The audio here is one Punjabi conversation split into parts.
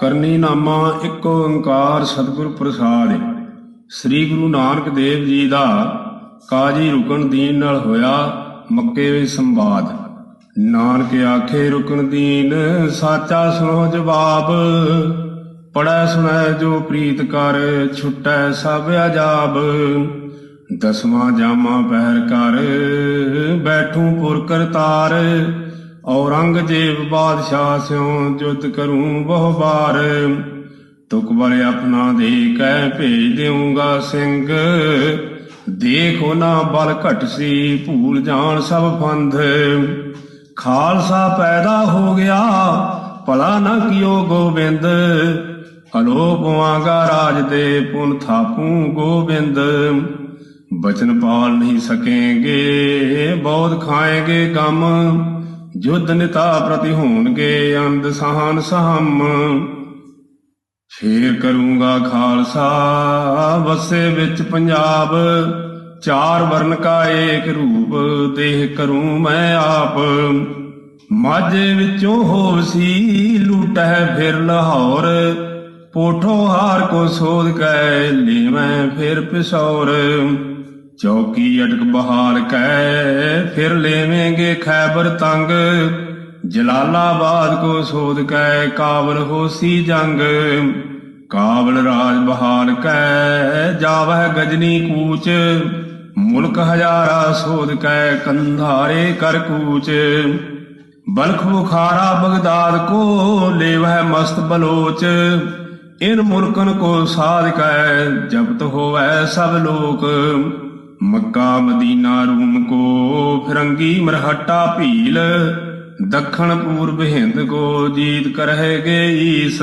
ਕਰਨੀ ਨਾਮਾ ਇੱਕ ਓੰਕਾਰ ਸਤਿਗੁਰ ਪ੍ਰਸਾਦਿ ਸ੍ਰੀ ਗੁਰੂ ਨਾਨਕ ਦੇਵ ਜੀ ਦਾ ਕਾਜੀ ਰੁਕਣ ਦੀਨ ਨਾਲ ਹੋਇਆ ਮੱਕੇ ਵਿੱਚ ਸੰਵਾਦ। ਨਾਨਕ ਆਖੇ, ਰੁਕਣ ਦੀਨ ਸਾਚਾ ਸੁਣੋ ਜਵਾਬ। ਪੜੈ ਸੁਣੈ ਜੋ ਪ੍ਰੀਤ ਕਰ, ਛੁਟੈ ਸਭ ਅਜਾਬ। ਦਸਵਾਂ ਜਾਮਾ ਪਹਿਰ ਕਰ, ਬੈਠੂ ਪੁਰ ਕਰਤਾਰ ਔਰੰਗਜ਼ੇਬ ਬਾਦਸ਼ਾਹ ਸਿਉ ਜੁਤ ਕਰੂੰ ਬਹੁ ਬਾਰ। ਤੁਕ ਬਲ ਆਪਣਾ ਦੇ ਕਹਿ ਭੇਜ ਦੇਊਂਗਾ ਸਿੰਘ। ਦੇਖੋ ਨਾ ਬਲ ਘਟ ਸੀ, ਭੂਲ ਜਾਣ ਸਭ ਫੰਧ ਖਾਲਸਾ ਪੈਦਾ ਹੋ ਗਿਆ, ਭਲਾ ਨਾ ਕਿਓ ਗੋਬਿੰਦ। ਅਲੋਪਵਾਂਗਾ ਰਾਜ ਦੇ ਪੁਨ ਥਾਪੂ ਗੋਬਿੰਦ। ਬਚਨ ਪਾਲ ਨਹੀਂ ਸਕੇਗੇ ਬਹੁਤ ਖਾਏਗੇ ਗਮ। ਜੁਧ ਨਿਤਾ ਪ੍ਰਤੀ ਹੋਣਗੇ ਅੰਧ ਸਹਾਨ ਸਹਮ ਫੇਰ ਕਰੂੰਗਾ ਖਾਲਸਾ, ਵਸੇ ਵਿੱਚ ਪੰਜਾਬ, ਚਾਰ ਵਰਨ ਕਾ ਏਕ ਰੂਪ, ਦੇਹ ਕਰੂੰ ਮੈਂ ਆਪ। ਮਾਝੇ ਵਿੱਚੋਂ ਹੋਵਸੀ ਲੂਟੈ ਫਿਰ ਲਾਹੌਰ, ਪੋਠੋ ਹਾਰ ਕੋ ਸੋਧ ਕੈ ਲੈ ਫਿਰ ਪਿਸੌਰ। ਚੌਕੀ ਅਟਕ ਬਹਾਲ ਕੈ ਫਿਰ ਲੈਵੇਂਗੇ ਖੈਬਰ ਤੰਗ। ਜਲਾਲਾਬਾਦ ਕੋ ਸੋਧ ਕੈ ਕਾਬਲ ਹੋਸੀ ਜੰਗ। ਕਾਬਲ ਰਾਜ ਬਹਾਲ ਕੈ ਜਾਵਹਿ ਗਜਨੀ ਕੂਚ। ਮੁਲਕ ਹਜ਼ਾਰਾ ਸੋਧ ਕੈ ਕੰਧਾਰੇ ਕਰ ਕੂਚ। ਬਲਖ ਬੁਖਾਰਾ ਬਗਦਾਦ ਕੋ, ਲੇਵਹਿ ਮਸਤ ਬਲੋਚ। ਇਨ ਮੁਲਕਨ ਕੋ ਸਾਧ ਕੈ ਜਬਤ ਹੋਵੈ ਸਭ ਲੋਕ। ਮੱਕਾ ਮਦੀਨਾ ਰੂਮ ਕੋ ਫਿਰੰਗੀ ਮਰਹਟਾ ਭੀਲ। ਦੱਖਣ ਪੂਰਬ ਹਿੰਦ ਕੋ ਜੀਤ ਕਰਹਿਗੇ ਈਸ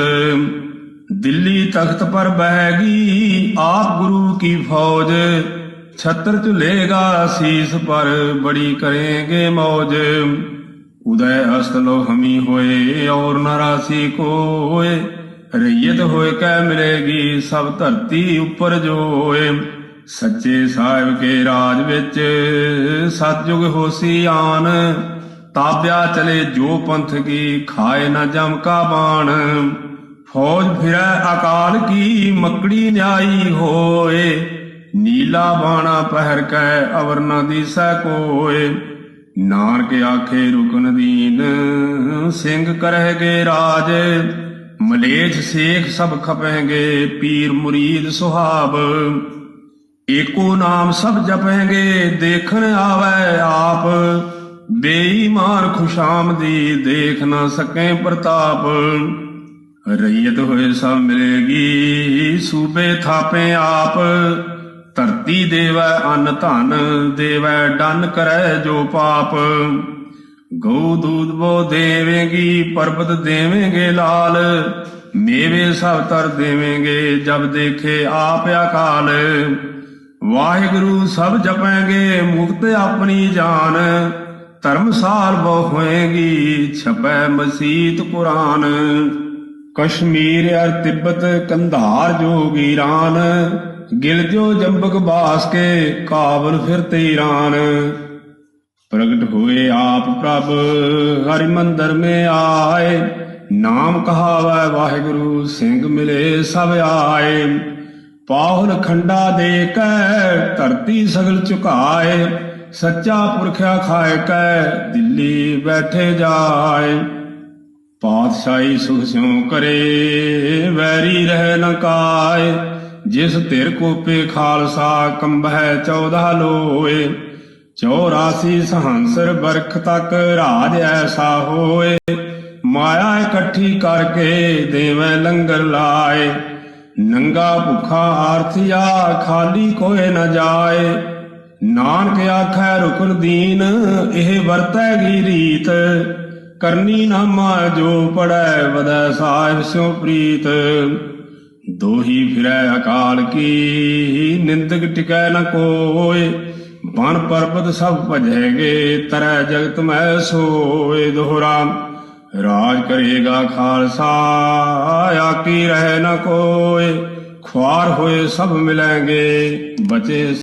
ਦਿੱਲੀ ਤਖਤ ਪਰ ਬਹਿਗੀ ਆਪ ਗੁਰੂ ਕੀ ਫੌਜ। ਛਤਰ ਝੁਲੇਗਾ ਸੀਸ ਪਰ ਬੜੀ ਕਰੇਗੇ ਮੌਜ। ਉਦੈ ਅਸਤ ਲੋ ਹਮੀ ਹੋਏ, ਔਰ ਨਰਾਸੀ ਕੋਏ। ਰਈਅਤ ਹੋਏ ਕੈ ਮਿਲੇਗੀ ਸਭ ਧਰਤੀ ਉੱਪਰ ਜੋਏ। ਸੱਚੇ ਸਾਹਿਬ ਕੇ ਰਾਜ ਵਿੱਚ ਸਤਜੁਗ ਹੋਸੀ ਆਨ, ਤਾਬਿਆ ਚਲੇ ਜੋ ਪੰਥ ਕੀ ਖਾਏ ਨਾ ਜਮ ਕਾ ਬਾਣ। ਫੌਜ ਫਿਰੈ ਅਕਾਲ ਕੀ, ਮੱਕੜੀ ਨਿਆਈ ਹੋਏ। ਨੀਲਾ ਬਾਣਾ ਪਹਿਰ ਕੈ, ਅਵਰ ਨਾ ਦੀਸੈ ਕੋਏ। ਨਾਨਕ ਆਖੇ, ਰੁਕਨ ਦੀਨ, ਸਿੰਘ ਕਰਹਿਗੇ ਰਾਜ। ਮਲੇਛ ਸੇਖ ਸਭ ਖਪਹਿਗੇ ਪੀਰ ਮੁਰੀਦ ਸੁਹਾਬ। ਏਕੋ ਨਾਮ ਸਭ ਜਪਹਿਗੇ ਦੇਖਣ ਆਵੈ ਆਪ। ਬੇਈਮਾਨ ਖੁਸ਼ਾਮ ਦੀ, ਦੇਖ ਨਾ ਸਕੇ ਪ੍ਰਤਾਪ। ਰਈਅਤ ਹੋਏ ਸਭ ਮਿਲੇਗੀ, ਸੂਬੇ ਥਾਪੇ ਆਪ। ਧਰਤੀ ਦੇਵੈ ਅੰਨ ਧਨ, ਦੇਵੈ ਡਨ ਕਰੈ ਜੋ ਪਾਪ। ਗਊ ਦੂਧ ਬੋ ਦੇਵੇਂਗੀ, ਪਰਬਤ ਦੇਵੇਂਗੇ ਲਾਲ। ਮੇਵੇ ਸਭ ਤਰ ਦੇਵੇਂਗੇ, ਜਬ ਦੇਖੇ ਆਪ ਅਕਾਲ। ਵਾਹਿਗੁਰੂ ਸਭ ਜਪਾਂਗੇ, ਮੁਕਤ ਆਪਣੀ ਜਾਨ। ਧਰਮਸਾਲ ਬੋ ਹੋਏਗੀ, ਛਪੈ ਮਸੀਤ ਕੁਰਾਨ। ਕਸ਼ਮੀਰ ਅਰ ਤਿੱਬਤ ਕੰਧਾਰ ਜੋਗੀਰਾਨ ਗਿਲ ਜੋ ਜੰਬਕ ਬਾਸ ਕੇ ਕਾਬਲ ਫਿਰ ਤੀਰਾਨ। ਪ੍ਰਗਟ ਹੋਏ ਆਪ ਪ੍ਰਭ, ਹਰਿ ਮੰਦਰ ਮੇ ਆਏ। ਨਾਮ ਕਹਾਵੈ ਵਾਹਿਗੁਰੂ, ਸਿੰਘ ਮਿਲੇ ਸਭ ਆਏ। ਪਾਹੁਲ ਖੰਡਾ ਦੇ ਕੈ, ਧਰਤੀ ਸਗਲ ਝੁਕਾਏ, ਸੱਚਾ ਪੁਰਖਿਆ ਖਾਏ ਕੈ, ਦਿੱਲੀ ਬੈਠੇ ਜਾਏ। ਪਾਤਸ਼ਾਹੀ ਸੁਖ ਸਿਉ ਕਰੇ, ਵੈਰੀ ਰਹਿ ਨ ਜਿਸ ਧਿਰ ਕੋਪੇ ਖਾਲਸਾ ਕੰਬਹਿ 14 ਲੋਏ। 84 ਸਹੰਸਰ ਬਰਖ ਤੱਕ ਰਾਜ ਐਸਾ ਹੋਏ। ਮਾਇਆ ਇਕੱਠੀ ਕਰਕੇ ਦੇਵੇਂ ਲੰਗਰ ਲਾਏ। ਨੰਗਾ ਭੁਖਾ ਆਰਥਿਆ ਖਾਲੀ ਕੋਏ ਨਾ ਜਾਏ। ਨਾਨਕ ਆਖੈ ਰੁਕਨ ਦੀਨ, ਇਹ ਵਰਤੈਗੀ ਰੀਤ। ਕਰਨੀ ਨਾਮਾ ਜੋ ਪੜੈ ਵਦੈ ਸਾਹਿਬ ਸਿਉ ਪ੍ਰੀਤ। ਦੋਹੀ ਫਿਰੈ ਅਕਾਲ ਕੀ, ਨਿੰਦਕ ਟਿਕੈ ਨ ਕੋਏ। ਬਨ ਪਰਬਤ ਸਭ ਭਜੈਗੇ ਤਰੈ ਜਗਤ ਮੈਂ ਸੋਏ। ਦੋਹਰਾ ਰਾਜ ਕਰੇਗਾ ਖਾਲਸਾ। ਆਕੀ ਰਹਿ ਨ ਕੋਏ ਖੁਆਰ ਹੋਏ ਸਭ ਮਿਲਾਂਗੇ ਬਚੇ